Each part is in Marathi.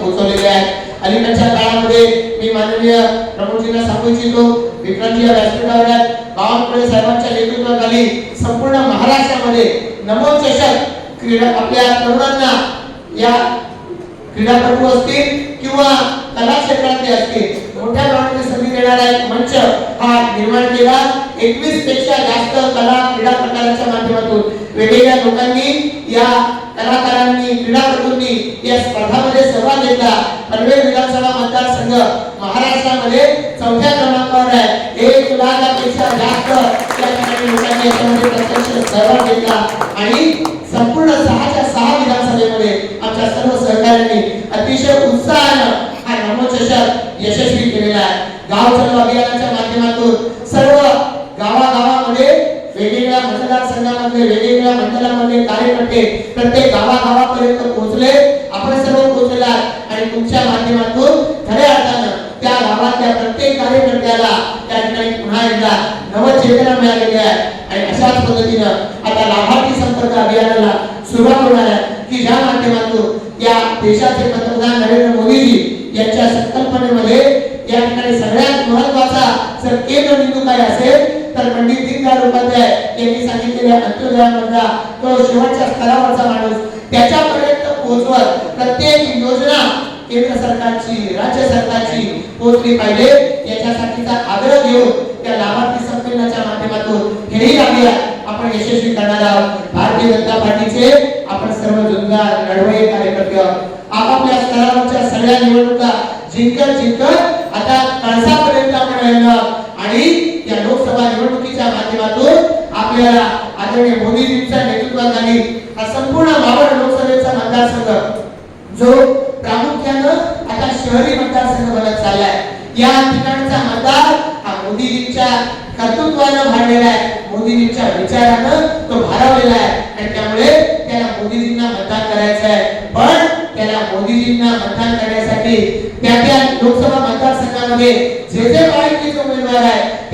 पोहोचवलेले आहेत. अलीकडच्या काळामध्ये मी माननीय प्रमुखजींना सांगू इच्छितो विक्रमजी या व्यासपीठावर आहेत. बावनकुळे साहेबांच्या नेतृत्वाखाली संपूर्ण महाराष्ट्रामध्ये नमो क्रीडा आपल्या तरुणांना या क्रीडापटू असतील किंवा कला क्षेत्रातले असतील मोठ्या प्रमाणात संधी देणारा एक मंच हा निर्माण केला. एकवीसपेक्षा जास्त कला क्रीडा प्रकारांच्या माध्यमातून वेगवेगळ्या लोकांनी या कलाकारांनी क्रीडापटूंनी या स्पर्धामध्ये सहभाग घेतला. पनवेल विधानसभा मतदारसंघ महाराष्ट्रामध्ये चौथ्या क्रमांकावर आहे. एक लाखापेक्षा जास्त या ठिकाणी लोकांनी याच्यामध्ये प्रत्यक्ष सहभाग घेतला. आणि संपूर्ण सहाच्या सहा विधानसभेमध्ये आमच्या सर्व सहकाऱ्यांनी अतिशय उत्साहानं हा नमोचषक यशस्वी केलेला आहे. गाव चलो अभियानाच्या माध्यमातून सर्व गावागावामध्ये वेगवेगळ्या मतदारसंघामध्ये वेगवेगळ्या मंडळामध्ये कार्यकर्ते प्रत्येक गावागावापर्यंत पोहोचले. आपण सर्व पोहोचले आणि तुमच्या माध्यमातून खऱ्या अर्थानं त्या गावातल्या प्रत्येक कार्यकर्त्याला त्या ठिकाणी पुन्हा एकदा नवचेतना मिळालेली आहे. आणि अशाच पद्धतीनं आता लाभार्थी संपर्क अभियानाला सुरुवात होणार आहे. की ज्या माध्यमातून या देशाचे पंतप्रधान नरेंद्र मोदीजी यांच्या संकल्पनेमध्ये या ठिकाणी सगळ्यात महत्त्वाचा जर केंद्र बिंदू काय असेल तर पंडित दीनदयाळ उपाध्याय यांनी सांगितलेल्या अंत्योदयामधला तो शेवटच्या स्तरावरचा माणूस त्याच्यापर्यंत पोहोचवत प्रत्येक योजना केंद्र सरकारची राज्य सरकारची पोहोचली पाहिजे. याच्यासाठीचा आग्रह घेऊन त्या लाभार्थी संमेलनाच्या माध्यमातून हेही अभियान आपण यशस्वी करणार आहोत. भारतीय जनता पार्टीचे आपण सर्व जुन्नर लढवई कार्यकर्ते आहोत. आपापल्या स्तरावरच्या सगळ्या निवडणुका जिंकत जिंकत आता कळसापर्यंत आपण आणि या लोकसभा निवडणुकीच्या माध्यमातून आपल्याला आदरणीय मोदीजींच्या नेतृत्वाखाली हा संपूर्ण मावळ लोकसभेचा मतदारसंघ जो प्रामुख्यानं आता शहरी मतदारसंघ बनत चाललाय. या ठिकाणचा मतदार हा मोदीजींच्या कर्तृत्वानं भाडलेला आहे. मोदीजींच्या विचारानं तो भारावलेला आहे. आणि त्यामुळे त्याला मोदीजींना मतदान करायचं आहे. पण त्याला मोदीजींना मतदान करण्यासाठी त्या त्या लोकसभा मतदारसंघामध्ये जे जे माहितीचे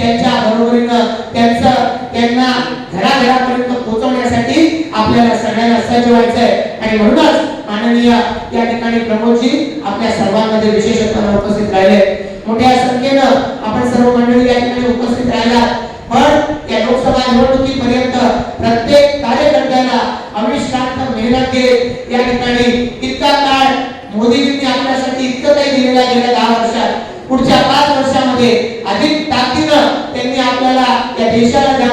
त्यांच्या बरोबरीनं त्यांचं त्यांना घराघरापर्यंत पोहोचवण्यासाठी आपल्याला सगळ्यांना सज्ज व्हायचं आहे आणि म्हणूनच माननीय या ठिकाणी प्रमोदजी आपल्या सर्वांमध्ये विशेषत्वानं उपस्थित राहिले. मोठ्या संख्येनं आपण सर्व मंडळी या ठिकाणी उपस्थित राहिला. पण या लोकसभा निवडणुकीपर्यंत प्रत्येक कार्यकर्त्याला अविश्रांत मेहनत घेत या ठिकाणी इतका काळ मोदीजींनी आपल्यासाठी इतकं काही दिलेला गेला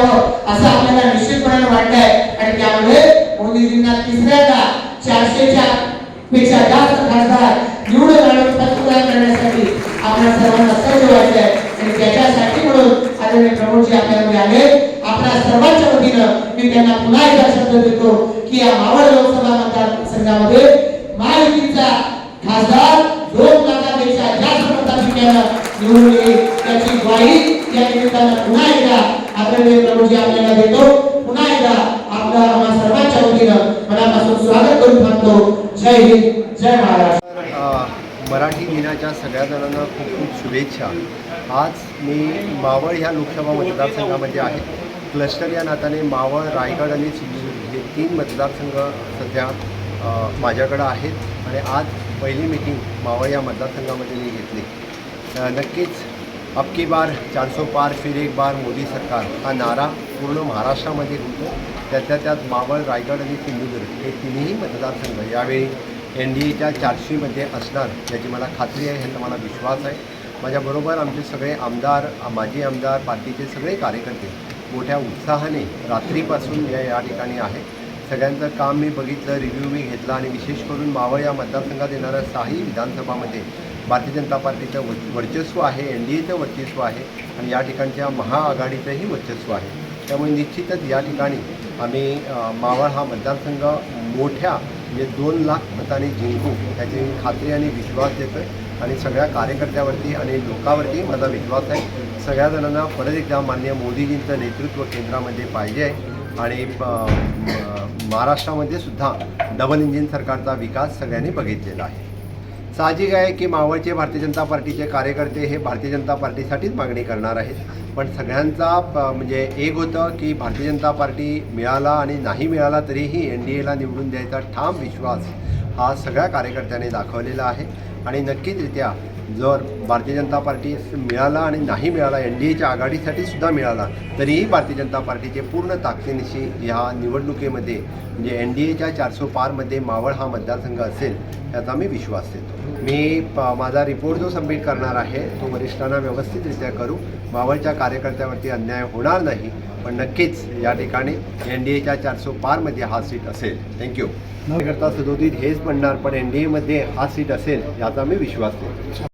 देशाला द्यावं असं आपल्याला निश्चितपणे वाटतंय. आणि त्यामुळे मोदीजींना तिसऱ्यांदा चारशेच्या पेक्षा जास्त खासदार निवडून आणून पंतप्रधान करण्यासाठी आपल्या सर्वांना सज्ज व्हायचं आणि त्याच्यासाठी म्हणून आदरणीय प्रमोदजी आपल्यामध्ये आले आपल्या सर्वांच्या वतीनं मी त्यांना पुन्हा एकदा शब्द देतो की या मावळ लोकसभा मतदारसंघामध्ये महायुतीचा खासदार दोन लाखापेक्षा जास्त मताधिक्यानं निवडून येईल. त्याची ग्वाही या निमित्तानं पुन्हा एकदा आदरणीय प्रभूजी आपल्याला देतो. पुन्हा एकदा आपला आम्हा सर्वांच्या वतीनं मनापासून स्वागत करून थांबतो. जय हिंद जय महाराष्ट्र. मराठी दिनाच्या सगळ्या जणांना खूप खूप शुभेच्छा. आज मी मावळ ह्या लोकसभा मतदारसंघामध्ये आहे. क्लस्टर या नात्याने मावळ रायगड आणि सिंधुदुर्ग हे तीन मतदारसंघ सध्या माझ्याकडं आहेत. आणि आज पहिली मीटिंग मावळ या मतदारसंघामध्ये मी घेतली. नक्कीच अब की बार चारसो पार फिर एक बार मोदी सरकार. हा नारा पूर्ण महाराष्ट्रामध्ये होतो. त्यातल्या त्यात मावळ रायगड आणि सिंधुदुर्ग हे तिन्ही मतदारसंघ यावेळी एन डी एच्या चारशेमध्ये असणार याची मला खात्री आहे ह्याचा मला विश्वास आहे. माझ्याबरोबर आमचे सगळे आमदार माजी आमदार पार्टीचे सगळे कार्यकर्ते मोठ्या उत्साहाने रात्रीपासून या या ठिकाणी आहे सगळ्यांचं काम मी बघितलं रिव्ह्यू मी घेतला आणि विशेष करून मावळ या मतदारसंघात येणाऱ्या सहाही विधानसभामध्ये भारतीय जनता पार्टीचं व- वर्चस्व आहे एन डी एचं वर्चस्व आहे आणि या ठिकाणच्या महाआघाडीचंही वर्चस्व आहे. त्यामुळे निश्चितच या ठिकाणी आम्ही मावळ हा मतदारसंघ मोठ्या म्हणजे दोन लाख मताने जिंकू याची खात्री आणि विश्वास देतो आहे आणि सगळ्या कार्यकर्त्यावरती आणि लोकांवरती माझा विश्वास आहे. सगळ्या जणांना परत एकदा मान्य मोदीजींचं नेतृत्व केंद्रामध्ये पाहिजे आहे आणि महाराष्ट्रामध्ये सुद्धा डबल इंजिन सरकारचा विकास सगळ्यांनी बघितलेला आहे. साहजिक आहे की मावळचे भारतीय जनता पार्टीचे कार्यकर्ते हे भारतीय जनता पार्टीसाठीच मागणी करणार आहेत. पण सगळ्यांचा प- म्हणजे एक होतं की भारतीय जनता पार्टी मिळाला आणि नाही मिळाला तरीही एन डी एला निवडून द्यायचा ठाम विश्वास हा सगळ्या कार्यकर्त्यांनी दाखवलेला आहे. आणि नक्कीचरित्या जर भारतीय जनता पार्टी मिळाला आणि नाही मिळाला एन डी एच्या आघाडीसाठी सुद्धा मिळाला तरीही भारतीय जनता पार्टीचे पूर्ण ताकदीनिशी ह्या निवडणुकीमध्ये म्हणजे एन डी एच्या चारसो पारमध्ये मावळ हा मतदारसंघ असेल याचा मी विश्वास देतो. मी प- माझा रिपोर्ट जो सबमिट करणार आहे तो वरिष्ठांना व्यवस्थितरित्या करू. मावळच्या कार्यकर्त्यावरती अन्याय होणार नाही पण नक्कीच या ठिकाणी एन डी एच्या चारसो पारमध्ये हा सीट असेल. थँक्यू करता सदोदित हेच म्हणणार पण एन डी एमध्ये हा सीट असेल याचा मी विश्वास देतो.